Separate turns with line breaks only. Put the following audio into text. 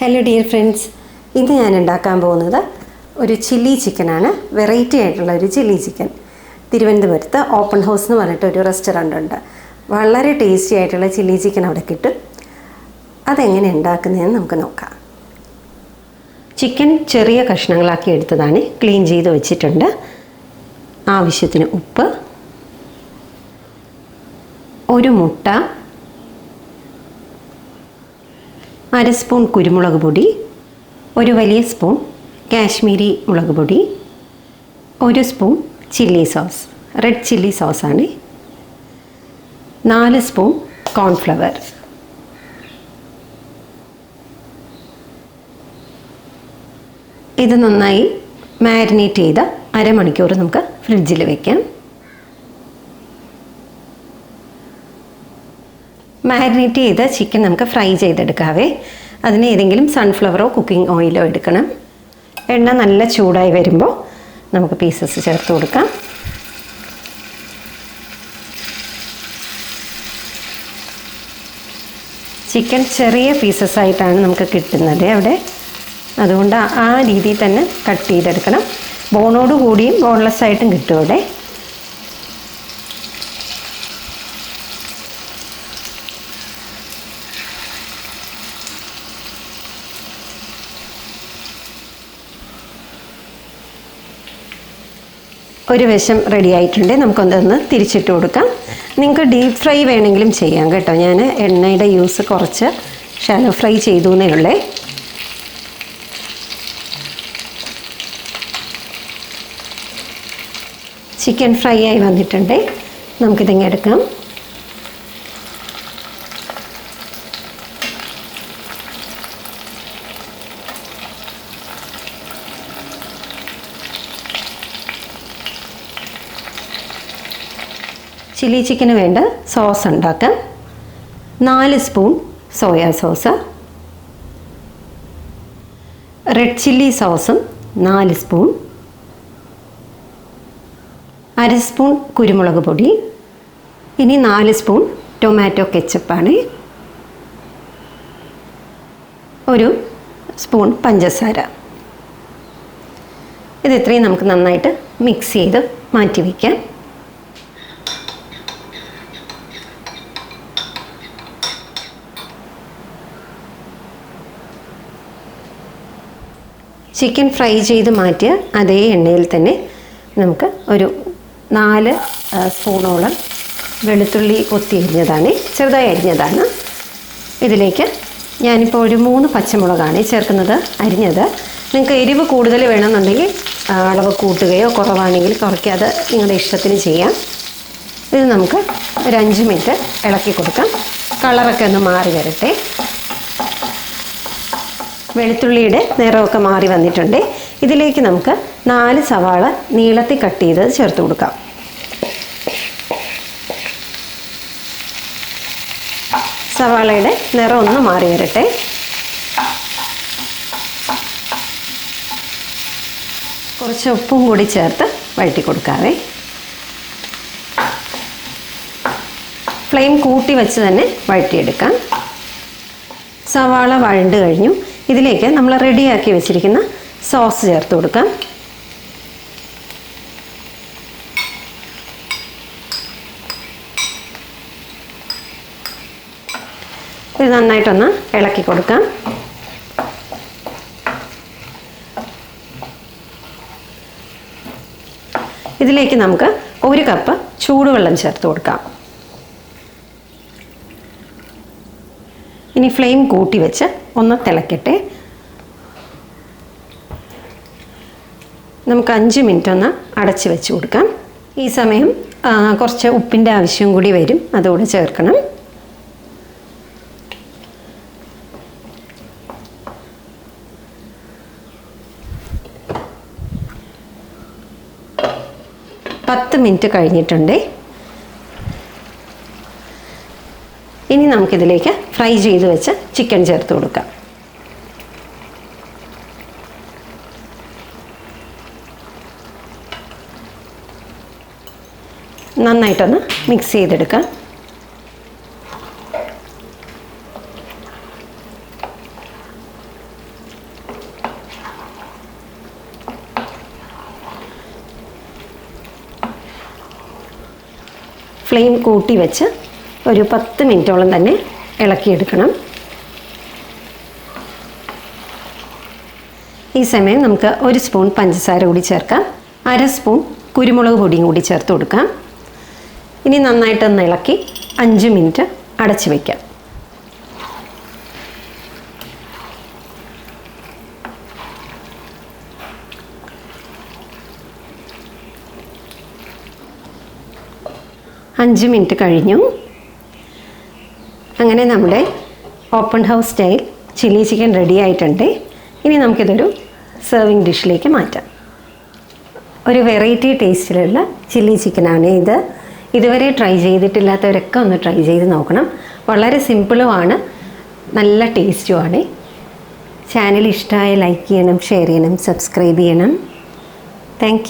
Hello dear friends ഇന്ന് ഞാൻ ഉണ്ടാക്കാൻ പോകുന്നത് ഒരു ചില്ലി ചിക്കനാണ് വെറൈറ്റി ആയിട്ടുള്ള ഒരു ചില്ലി ചിക്കൻ തിരുവനന്തപുരത്ത് ഓപ്പൺ ഹൗസ് എന്ന് പറഞ്ഞിട്ട് ഒരു റെസ്റ്റോറന്റ് ഉണ്ട്. വളരെ ടേസ്റ്റി ആയിട്ടുള്ള ചില്ലി ചിക്കൻ അവിടെ കിട്ടും. അതെങ്ങനെ ഉണ്ടാക്കുന്നതെന്ന് നമുക്ക് നോക്കാം. ചിക്കൻ ചെറിയ കഷ്ണങ്ങളാക്കി എടുത്തതാണ്. ക്ലീൻ ചെയ്ത് വെച്ചിട്ടുണ്ട്. ആവശ്യത്തിന് ഉപ്പ്. ഒരു മുട്ട. അര സ്പൂൺ കുരുമുളക് പൊടി ഒരു വലിയ സ്പൂൺ കാശ്മീരി മുളക് പൊടി ഒരു spoon chilli sauce red chilli സോസാണ്. നാല് സ്പൂൺ കോൺഫ്ലവർ. ഇത് നന്നായി മാരിനേറ്റ് ചെയ്ത് അരമണിക്കൂർ നമുക്ക് ഫ്രിഡ്ജിൽ വെക്കാം. മാരിനേറ്റ് ചെയ്ത ചിക്കൻ നമുക്ക് ഫ്രൈ ചെയ്തെടുക്കാവേ. അതിന് ഏതെങ്കിലും സൺഫ്ലവറോ കുക്കിംഗ് ഓയിലോ എടുക്കണം. എണ്ണ നല്ല ചൂടായി വരുമ്പോൾ നമുക്ക് പീസസ് ചേർത്ത് കൊടുക്കാം. ചിക്കൻ ചെറിയ പീസസ് ആയിട്ടാണ് നമുക്ക് കിട്ടുന്നത് അവിടെ. അതുകൊണ്ട് ആ രീതിയിൽ തന്നെ കട്ട് ചെയ്തെടുക്കണം. ബോണോട് കൂടിയും ബോൺലെസ് ആയിട്ടും കിട്ടും അവിടെ. ഒരു വശം റെഡി ആയിട്ടുണ്ട്. നമുക്കൊന്ന് തിരിച്ചിട്ട് കൊടുക്കാം. നിങ്ങൾക്ക് ഡീപ്പ് ഫ്രൈ വേണമെങ്കിലും ചെയ്യാം കേട്ടോ. ഞാൻ എണ്ണയുടെ യൂസ് കുറച്ച് ഷാലോ ഫ്രൈ ചെയ്തു എന്നേ ഉള്ളേ. ചിക്കൻ ഫ്രൈ ആയി വന്നിട്ടുണ്ട്. നമുക്കിതിങ്ങ് എടുക്കാം? ചില്ലി ചിക്കന് വേണ്ട സോസ് ഉണ്ടാക്കാം. നാല് spoon soya sauce red chilli സോസും നാല് സ്പൂൺ അര സ്പൂൺ കുരുമുളക് പൊടി. ഇനി നാല് സ്പൂൺ ടൊമാറ്റോ കെച്ചപ്പാണ് ഒരു സ്പൂൺ പഞ്ചസാര. ഇത് ഇത്രയും നമുക്ക് നന്നായിട്ട് മിക്സ് ചെയ്ത് മാറ്റി വയ്ക്കാം. ചിക്കൻ ഫ്രൈ ചെയ്ത് മാറ്റിയ അതേ എണ്ണയിൽ തന്നെ നമുക്ക് ഒരു നാല് സ്പൂണോളം വെളുത്തുള്ളി കൊത്തി അരിഞ്ഞതാണ്. ചെറുതായി അരിഞ്ഞതാണ്. ഇതിലേക്ക് ഞാനിപ്പോൾ ഒരു മൂന്ന് പച്ചമുളകാണ് ചേർക്കുന്നത് അരിഞ്ഞത്. നിങ്ങൾക്ക് എരിവ് കൂടുതൽ വേണമെന്നുണ്ടെങ്കിൽ അളവ് കൂട്ടുകയോ കുറവാണെങ്കിൽ കുറയ്ക്കാതെ നിങ്ങളുടെ ഇഷ്ടത്തിന് ചെയ്യാം. ഇത് നമുക്ക് ഒരു അഞ്ച് മിനിറ്റ് ഇളക്കി കൊടുക്കാം. കളറൊക്കെ ഒന്ന് മാറി വരട്ടെ. വെളുത്തുള്ളിയുടെ നിറമൊക്കെ മാറി വന്നിട്ടുണ്ട്. ഇതിലേക്ക് നമുക്ക് നാല് സവാള നീളത്തിൽ കട്ട് ചെയ്ത് ചേർത്ത് കൊടുക്കാം. സവാളയുടെ നിറം ഒന്ന് മാറി വരട്ടെ. കുറച്ച് ഉപ്പും കൂടി ചേർത്ത് വഴറ്റി കൊടുക്കാവേ. ഫ്ലെയിം കൂട്ടി വെച്ച് തന്നെ വഴറ്റിയെടുക്കാം. സവാള വഴണ്ട് കഴിഞ്ഞു. ഇതിലേക്ക് നമ്മൾ റെഡിയാക്കി വെച്ചിരിക്കുന്ന സോസ് ചേർത്ത് കൊടുക്കാം. ഇത് നന്നായിട്ടൊന്ന് ഇളക്കി കൊടുക്കാം. ഇതിലേക്ക് നമുക്ക് ഒരു കപ്പ് ചൂടുവെള്ളം ചേർത്ത് കൊടുക്കാം. ഇനി ഫ്ലെയിം കൂട്ടി വെച്ച് ഒന്ന് തിളക്കട്ടെ. നമുക്ക് അഞ്ച് മിനിറ്റ് ഒന്ന് അടച്ച് വെച്ച് കൊടുക്കാം. ഈ സമയം കുറച്ച് ഉപ്പിന്റെ ആവശ്യം കൂടി വരും. അതുകൂടെ ചേർക്കണം. പത്ത് മിനിറ്റ് കഴിഞ്ഞിട്ടുണ്ട്. ഇനി നമുക്കിതിലേക്ക് ഫ്രൈ ചെയ്ത് വെച്ച ചിക്കൻ ചേർത്ത് കൊടുക്കാം. നന്നായിട്ടൊന്ന് മിക്സ് ചെയ്തെടുക്കാം. ഫ്ലെയിം കൂട്ടി വെച്ച് ഒരു പത്ത് മിനിറ്റോളം തന്നെ ഇളക്കിയെടുക്കണം. ഈ സമയം നമുക്ക് ഒരു സ്പൂൺ പഞ്ചസാര കൂടി ചേർക്കാം. അര സ്പൂൺ കുരുമുളക് പൊടിയും കൂടി ചേർത്ത് കൊടുക്കാം. ഇനി നന്നായിട്ടൊന്ന് ഇളക്കി അഞ്ച് മിനിറ്റ് അടച്ചു വയ്ക്കാം അഞ്ച് മിനിറ്റ് കഴിഞ്ഞു. അങ്ങനെ നമ്മുടെ open house style chilli chicken ready ആയിട്ടുണ്ട്. ഇനി നമുക്കിതൊരു സെർവിങ് ഡിഷിലേക്ക് മാറ്റാം. ഒരു വെറൈറ്റി ടേസ്റ്റിലുള്ള ചില്ലി ചിക്കനാണ് ഇത്. ഇതുവരെ ട്രൈ ചെയ്തിട്ടില്ലാത്തവരൊക്കെ ഒന്ന് ട്രൈ ചെയ്ത് നോക്കണം. വളരെ സിമ്പിളുമാണ് നല്ല ടേസ്റ്റുമാണ് ചാനൽ ഇഷ്ടമായ ലൈക്ക് ചെയ്യണം ഷെയർ ചെയ്യണം സബ്സ്ക്രൈബ് ചെയ്യണം. താങ്ക്